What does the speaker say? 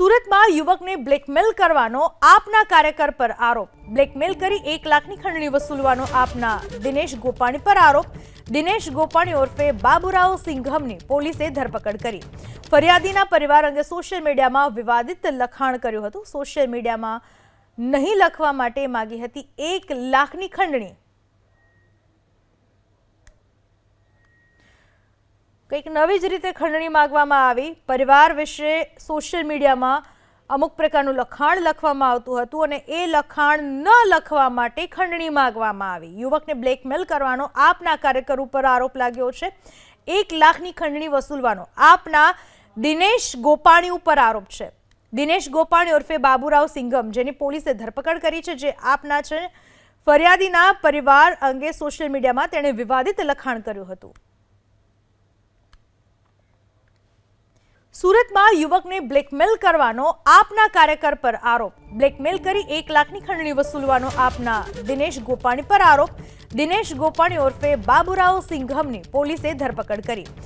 સુરતમાં યુવકને બ્લેકમેલ કરવાનો આપના કાર્યકર પર આરોપ. બ્લેકમેલ કરી એક લાખની ખંડણી વસૂલવાનો આપના દિનેશ ગોપાણી પર આરોપ. દિનેશ ગોપાણી ઓરફે બાબુરાવ સિંઘમની પોલીસે ધરપકડ કરી. ફરિયાદીના પરિવાર અંગે સોશિયલ મીડિયામાં વિવાદિત લખાણ કર્યું હતું. સોશિયલ મીડિયામાં નહીં લખવા માટે માગી હતી એક લાખની ખંડણી. કંઈક નવી જ રીતે ખંડણી માગવામાં આવી. પરિવાર વિશે સોશિયલ મીડિયામાં અમુક પ્રકારનું લખાણ લખવામાં આવતું હતું અને એ લખાણ ન લખવા માટે ખંડણી માગવામાં આવી. યુવકને બ્લેકમેલ કરવાનો આપના કાર્યકર ઉપર આરોપ લાગ્યો છે. એક લાખની ખંડણી વસૂલવાનો આપના દિનેશ ગોપાણી ઉપર આરોપ છે. દિનેશ ગોપાણી ઉર્ફે બાબુરાવ સિંઘમ, જેની પોલીસે ધરપકડ કરી છે, જે આપના છે. ફરિયાદીના પરિવાર અંગે સોશિયલ મીડિયામાં તેણે વિવાદિત લખાણ કર્યું હતું. સુરતમાં યુવકને બ્લેકમેલ કરવાનો આપના કાર્યકર પર આરોપ. બ્લેકમેલ કરી એક લાખની ખંડણી વસૂલવાનો આપના દિનેશ ગોપાણી પર આરોપ. દિનેશ ગોપાણી ઓરફે બાબુરાવ સિંઘમની પોલીસે ધરપકડ કરી.